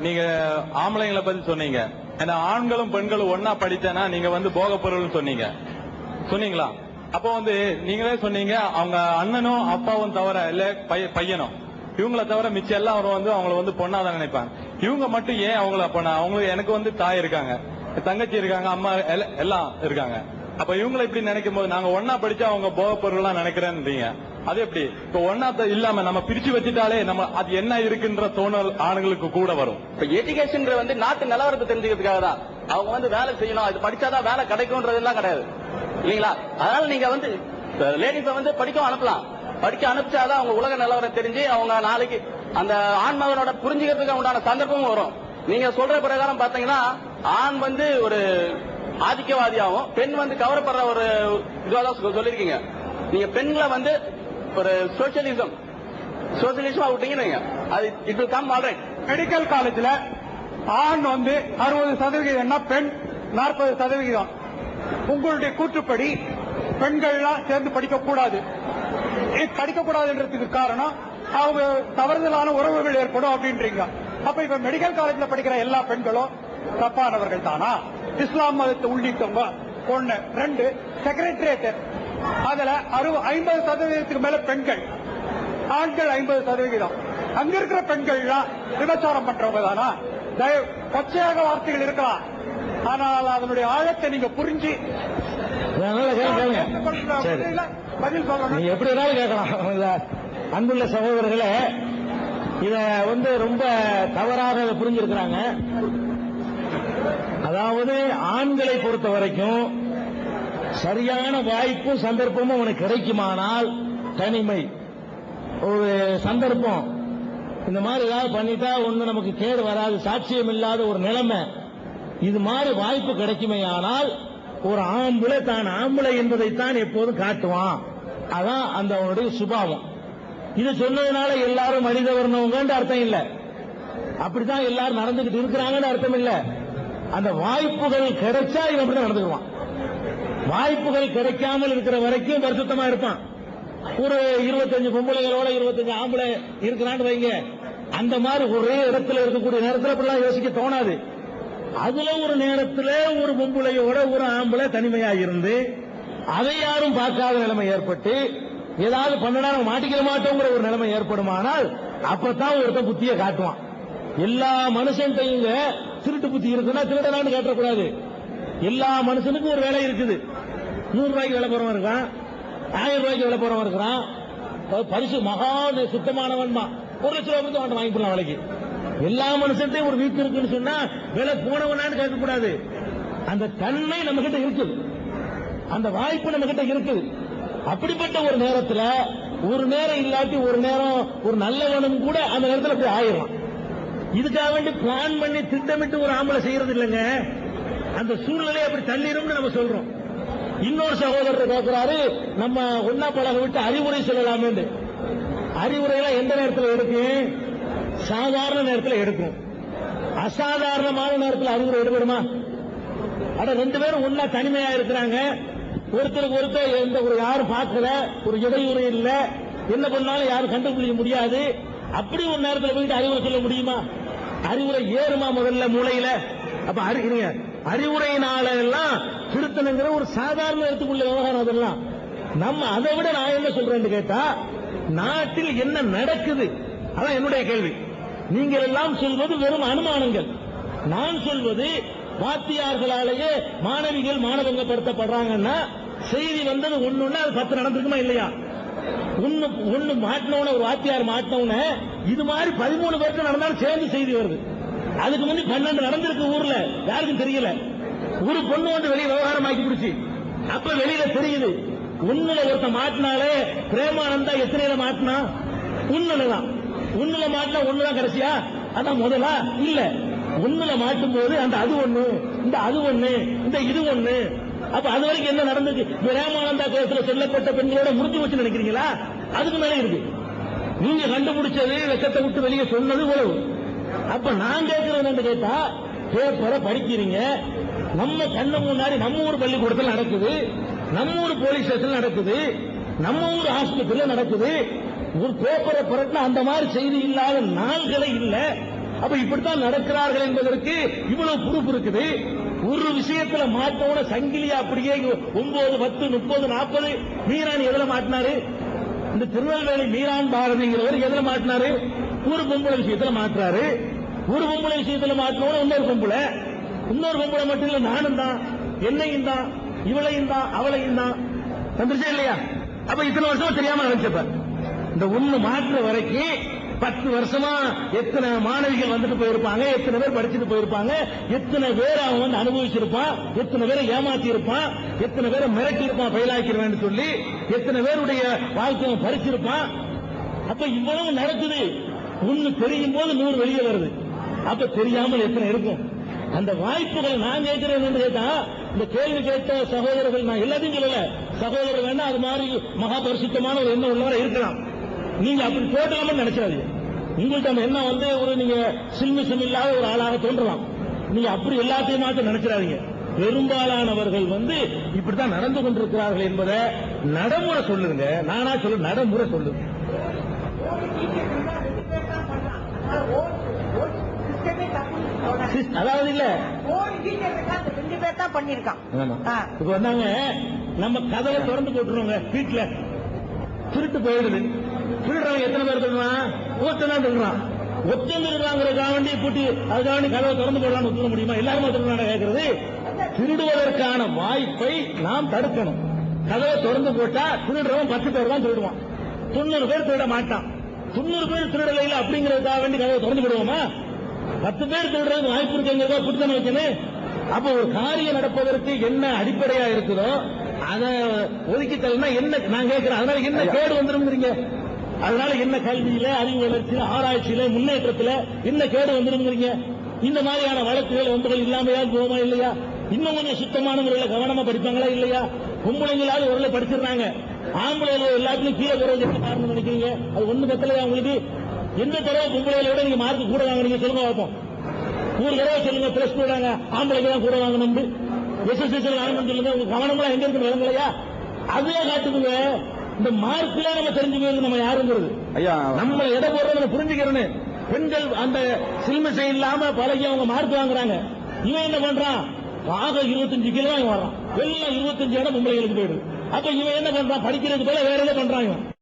நீங்க ஆம்பளைங்களை பத்தி சொன்னீங்க. ஏன்னா ஆண்களும் பெண்களும் ஒன்னா படித்தேன்னா நீங்க வந்து போக பொருள்னு சொன்னீங்க. சொன்னீங்களா? அப்போ வந்து நீங்களே சொன்னீங்க அவங்க அண்ணனும் அப்பாவும் தவிர இல்ல பைய- பையனும். இவங்கள தவிர மிச்சம் எல்லாம் அவரை வந்து அவங்கள வந்து பொண்ணா தான் நினைப்பாங்க. இவங்க மட்டும் ஏன் அவங்கள பொண்ணா? அவங்களுக்கு எனக்கு வந்து தாய் இருக்காங்க. தங்கச்சி இருக்காங்க அம்மா எல்லாம் இருக்காங்க. அப்ப இவங்களை இப்படி நினைக்கும் போது நாங்க ஒன்னா படிச்சா அவங்க போக பொருள்லாம் நினைக்கிறேன்றீங்க. அது எப்படி? இப்ப ஒன்னா இல்லாம நம்ம பிரிச்சு வச்சுட்டாலே நம்ம அது என்ன இருக்குன்ற தோணல் ஆண்களுக்கு கூட வரும். இப்ப எஜுகேஷன் வந்து நாட்டு நிலவரத்தை தெரிஞ்சுக்கிறதுக்காக தான். அவங்க வந்து வேலை செய்யணும். அது படிச்சாதான் வேலை கிடைக்கும்ன்றதெல்லாம் கிடையாது. இல்லீங்களா? அதனால நீங்க வந்து லேடிஸை வந்து படிக்கவும் அனுப்பலாம். படிக்க அனுப்பிச்சாதான் அவங்க உலக நிலவரம் தெரிஞ்சு அவங்க நாளைக்கு அந்த ஆண் மகனோட புரிஞ்சுக்கிறதுக்கு உண்டான சந்தர்ப்பமும் வரும். நீங்க சொல்ற பிரகாரம் பாத்தீங்கன்னா ஆண் வந்து ஒரு ஆதிக்கவாதியாகவும் பெண் வந்து கவரப்படுற ஒரு இதுவாக சொல்லியிருக்கீங்க. நீங்க பெண்களை வந்து ஒரு சோசியலிசம் சோசியலிசம் விட்டீங்கன்னு அது it will come alright medical காலேஜ்ல ஆண் வந்து அறுபது சதவிகிதம்னா பெண் நாற்பது சதவிகிதம். உங்களுடைய கூற்றுப்படி பெண்கள்லாம் சேர்ந்து படிக்கக்கூடாது படிக்கக்கூடாதுன்றதுக்கு காரணம் அவங்க தவறுதலான உறவுகள் ஏற்படும் அப்படின்றீங்க. அப்ப இப்ப மெடிக்கல் காலேஜ்ல படிக்கிற எல்லா பெண்களும் தப்பானவர்கள் தானா? இஸ்லாம் மதத்தை உள்ளிட்டவங்க. ஒண்ணு. ரெண்டு செக்ரட்டரியேட் அதுல அறுபது ஐம்பது சதவீதத்துக்கு மேல பெண்கள். ஆண்கள் ஐம்பது சதவிகிதம் அங்க இருக்கிற பெண்கள்லாம் விபச்சாரம் பண்றவங்க தானா? தயவு கொச்சையாக வார்த்தைகள் இருக்கலாம். ஆனால் அதனுடைய ஆழத்தை நீங்க புரிஞ்சு. பதில சொல்லணும் எப்படி வேணாலும் கேட்கலாம். அன்புள்ள சகோதரர்களே இத வந்து ரொம்ப தவறாக புரிஞ்சிருக்கிறாங்க. அதாவது ஆண்களை பொறுத்த வரைக்கும் சரியான வாய்ப்பும் சந்தர்ப்பமும் உனக்கு கிடைக்குமானால் தனிமை. ஒரு சந்தர்ப்பம். இந்த மாதிரி ஏதாவது பண்ணிட்டா ஒண்ணு நமக்கு கேடு வராது சாட்சியம் இல்லாத ஒரு நிலைமை. இது மாதிரி வாய்ப்பு கிடைக்குமே ஆனால் ஒரு ஆம்பளை தான் ஆம்பளை என்பதைத்தான் எப்போதும் காட்டுவான். அதான் அந்த அவனுடைய சுபாவம். இது சொன்னதுனால எல்லாரும் மனித வர்ணவங்கன்ற அர்த்தம் இல்ல. அப்படித்தான் எல்லாரும் நடந்துகிட்டு இருக்கிறாங்கன்னு அர்த்தம் இல்ல. அந்த வாய்ப்புகள் கிடைச்சா இவன் அப்படிதான் நடந்துக்குவான். வாய்ப்புகள் கிடைக்காமல் இருக்கிற வரைக்கும் பரிசுத்தமா இருப்பான். ஒரு இருபத்தஞ்சு பொம்பளைகளோட இருபத்தஞ்சு ஆம்பளை இருக்கிறான்னு வைங்க. அந்த மாதிரி ஒரே இடத்துல இருக்கக்கூடிய நேரத்தில் அப்படிலாம் யோசிக்க தோணாது. அதுல ஒரு நேரத்தில் ஒரு பொம்பளையோட ஒரு ஆம்பளை தனிமையா இருந்து அதை யாரும் பார்க்காத நிலைமை ஏற்பட்டு ஏதாவது பண்ணனா நம்ம மாட்டிக்கிற மாட்டோங்கிற ஒரு நிலைமை ஏற்படுமானால் அப்பதான் ஒருத்தன் புத்திய காட்டுவான். எல்லா மனுஷன்டையும் திருட்டு புத்தி இருக்குன்னா திருடனான்னு காட்டக்கூடாது. எல்லா மனுஷனுக்கும் ஒரு வேலை இருக்குது. நூறு ரூபாய்க்கு வேலை போறவன் இருக்கான் ஆயிரம் ரூபாய்க்கு வேலை போறவன் இருக்கிறான்? பரிசு மகா சுத்தமானவன் தான் ஒரு லட்ச ரூபாய் கொடுத்து அவன் வாங்கி போடலாம் வேலைக்கு. எல்லா மனுஷத்தையும் ஒரு வீக்கு இருக்குன்னு சொன்னா விலை போனவனான்னு கேட்கக்கூடாது. அந்த தன்மை நம்ம கிட்ட இருக்குது அந்த வாய்ப்பு நம்ம கிட்ட இருக்குது அப்படிப்பட்ட ஒரு நேரத்துல ஒரு நேரம் இல்லாட்டி ஒரு நேரம் ஒரு நல்லவனும் கூட அந்த நேரத்தில் போய் ஆயிரும் இதுக்காக வேண்டி பிளான் பண்ணி திட்டமிட்டு ஒரு ஆம்பளை செய்யறது இல்லைங்க. அந்த சூழ்நிலையை அப்படி தள்ளிடும்னு நம்ம சொல்றோம். இன்னொரு சகோதரர் கேட்கிறாரு நம்ம ஒன்னா பழக விட்டு அறிவுரை சொல்லலாமே அறிவுரையெல்லாம் எந்த நேரத்தில் எடுக்கும் சாதாரண நேரத்தில் எடுக்கும். அசாதாரணமான நேரத்தில் அறிவுரை எடுக்கணுமா? அட ரெண்டு பேரும் ஒன்னா தனிமையா இருக்கிறாங்க. ஒருத்தருக்கு ஒருத்தர் எந்த ஒரு யாரும் பார்க்கல ஒரு இடையூறு இல்ல. என்ன பண்ணாலும் யாரும் கண்டுபிடிக்க முடியாது. அப்படி ஒரு நேரத்தில் போயிட்டு அறிவுரை சொல்ல முடியுமா? அறிவுரை ஏறுமா முதல்ல மூளையில? அப்ப அறி- அறிவுரையினால எல்லாம் திருத்தணுங்கிற ஒரு சாதாரண இடத்துக்குள்ள விவகாரம் அதெல்லாம். நம்ம அதை விட நான் என்ன சொல்றேன்னு கேட்டா நாட்டில் என்ன நடக்குது? அதான் என்னுடைய கேள்வி. நீங்கள் எல்லாம் சொல்வது வெறும் அனுமானங்கள். நான் சொல்வது வாத்தியார்களாலேயே மாணவிகள் மானபங்கப்படுத்தப்படுறாங்கன்னா செய்தி வந்தது ஒண்ணுன்னா அது பத்து நடந்திருக்குமா இல்லையா? ஒண்ணு ஒண்ணு மாட்டினவன ஒரு வாத்தியார் மாட்டினவன இது மாதிரி பதிமூணு பேருக்கு நடந்தாலும் சேர்ந்து செய்தி வருது. அதுக்கு முன்னாடி பன்னெண்டு நடந்திருக்கு ஊர்ல. யாருக்கும் தெரியல. ஒரு பொண்ணு வந்து வெளியே விவகாரம் ஆக்கி பிடிச்சி. அப்ப வெளியில தெரியுது. உன்னில ஒருத்த மாட்டினாலே பிரேமானந்தா எத்தனையில மாட்டினா? உன்னுலதான் உன்னில மாட்டினா ஒண்ணுதான் கடைசியா? அதான் முதலா? இல்ல. ஒண்ணுல மாட்டும் போது அந்த அது ஒண்ணு இந்த அது ஒண்ணு இந்த இது ஒண்ணு. அப்ப அது வரைக்கும் என்ன நடந்துச்சு பிரேமானந்தா கேஸ்ல சொல்லப்பட்ட பெண்களோட முடிஞ்சு வச்சு நினைக்கிறீங்களா? அதுக்கு மேலே இருக்கு. நீங்க கண்டுபிடிச்சது வெக்கத்தை விட்டு வெளியே சொன்னது உழவு அப்ப நான் கேட்கிறது என்னன்னு கேட்டா பேப்பரை படிக்கிறீங்க. நம்ம கண்ண முன்னாடி நம்ம ஊர் பள்ளிக்கூடத்தில் நடக்குது. நம்ம ஊர் போலீஸ் ஸ்டேஷன் நடக்குது. நம்ம ஊர் ஆஸ்பத்திரியில நடக்குது. ஒரு பேப்பரை புரட்டின அந்த மாதிரி செய்தி இல்லாத நாள்களே இல்ல. அப்ப இப்படித்தான் நடக்கிறார்கள் என்பதற்கு இவ்வளவு பொறுப்பு இருக்குது. ஒரு விஷயத்துல மாட்டோட சங்கிலியா அப்படியே ஒன்பது பத்து முப்பது நாற்பது மீரான் எதுல மாட்டினாரு? இந்த திருநெல்வேலி மீரான் பாரதிங்கிறவர் எதுல மாட்டினாரு? ஒரு பொம்பளை விஷயத்துல மாட்டுறாரு. ஒரு பொம்பளை விஷயத்துல மாட்டினோட இன்னொரு பொம்பளை. இன்னொரு பொம்பளை மட்டும் இல்ல நானும் தான் என்னையும் தான் இவளையும் தான் அவளையும் தான். வந்துருச்சா இல்லையா? அப்ப இத்தனை வருஷமா தெரியாம நினைச்சப்ப இந்த ஒண்ணு மாற்ற வரைக்கும் பத்து வருஷமா எத்தனை மாணவிகள் வந்துட்டு போயிருப்பாங்க எத்தனை பேர் படிச்சுட்டு போயிருப்பாங்க எத்தனை பேர் அவன் வந்து அனுபவிச்சிருப்பான் எத்தனை பேரை ஏமாத்தி இருப்பான் எத்தனை பேரை மிரட்டி இருப்பான் பயிலாக்கிறவேன்னு சொல்லி எத்தனை பேருடைய வாழ்க்கையை அவன் பறிச்சிருப்பான். அப்ப இவ்வளவு நடக்குது. ஒண்ணு தெரியும் போது நூறு வெளியே வருது. அப்ப தெரியாமல் எத்தனை இருக்கும்? அந்த வாய்ப்புகளை நான் கேட்கிறேன் என்று கேட்டா இந்த கேள்வி கேட்ட சகோதரர்கள் நான் எல்லாத்தையும் சொல்லல. சகோதரர் வேணா அது மாதிரி மகாபரிசுத்தமான ஒரு எண்ணம் உள்ளவரை இருக்கலாம். நீங்க அப்படி போட்டலாம்னு நினைச்சாதீங்க உங்கள்ட்ட அந்த எண்ணம் வந்து ஒரு நீங்க சில்மிசம் இல்லாத ஒரு ஆளாக தோன்றலாம். நீங்க அப்படி எல்லாத்தையும் மாற்ற நினைச்சிடாதீங்க. பெரும்பாலானவர்கள் வந்து இப்படித்தான் நடந்து கொண்டிருக்கிறார்கள் என்பதை நடைமுறை சொல்லுங்க. நானா சொல்ல நடைமுறை சொல்லுங்க. அதாவது இல்ல. ரெண்டு பேர் தான் பண்ணிருக்கான். இப்ப வந்தாங்க நம்ம கதவை திறந்து போட்டுருவோங்க வீட்டுல. திருட்டு போயிடுது. திருடுறவங்க எத்தனை பேர் திருடுறான்? ஒருத்தன் தான் திருடுறான். ஒத்தன் திருடுறாங்கிறதுக்காக வேண்டி பூட்டி அதுக்காக வேண்டி கதவை திறந்து போடலாம்னு சொல்ல முடியுமா? எல்லாருமே திருடுறாங்க கேட்கறது திருடுவதற்கான வாய்ப்பை நாம் தடுக்கணும். கதவை திறந்து போட்டா திருடுறவன் பத்து பேர் தான் திருடுவான். தொண்ணூறு பேர் திருட மாட்டான். தொண்ணூறு பேர் திருடலையில அப்படிங்கறதுக்காக வேண்டி கதவை திறந்து விடுவோமா பத்து பேர் திருடுறதுக்கு வாய்ப்பு இருக்குங்கிறத புடித்தான வைக்கணும். அப்ப ஒரு காரியம் நடப்பதற்கு என்ன அடிப்படையா இருக்குதோ அதை ஒதுக்கி தள்ளனா என்ன நான் கேட்கிறேன் அதனால என்ன கேடு வந்துருங்கிறீங்க? அதனால என்ன கல்வியில அறிவு வளர்ச்சியில ஆராய்ச்சியில முன்னேற்றத்துல என்ன கேடு வந்துருங்கிறீங்க? இந்த மாதிரியான வழக்குகள் வம்புகள் இல்லாமையா போமா இல்லையா? இன்னும் கொஞ்சம் சுத்தமான முறையில் கவனமா படிப்பாங்களா இல்லையா? பொம்பளைங்களாவது ஒரு படிச்சிடுறாங்க ஆம்பளைங்க எல்லாத்துலயும் கீழே என்ன காரணம் நினைக்கிறீங்க? அது ஒண்ணு பத்தலையா உங்களுக்கு? எந்த தடவை பொம்பளைகளை விட நீங்க மார்க் கூட வாங்குறீங்க சொல்லுங்க பார்ப்போம். ஒரு தடவை சொல்லுங்க பிளஸ் டூ தாங்க ஆம்பளைக்கு தான் கூட வாங்கணும் எஸ்எஸ்எஸ் வாங்கணும் சொல்லுங்க உங்க கவனம்லாம் எங்க இருக்கு விளங்கலையா அதுவே காட்டுதுங்க இந்த மார்க்ல நம்ம தெரிஞ்சு போயிருக்கு நம்ம யாருங்கிறது ஐயா நம்ம எடை போடுறத புரிஞ்சுக்கிறேன்னு பெண்கள் அந்த சில்மிசை இல்லாம பழகி அவங்க மார்க் வாங்குறாங்க. இவன் என்ன பண்றான்? ஆக இருபத்தஞ்சு கிலோ வர்றான். எல்லாம் இருபத்தஞ்சு இடம் பொம்பளைகளுக்கு போயிடுது. அப்ப இவன் என்ன பண்றான்? படிக்கிறதுக்கு போல வேற எதை பண்றான்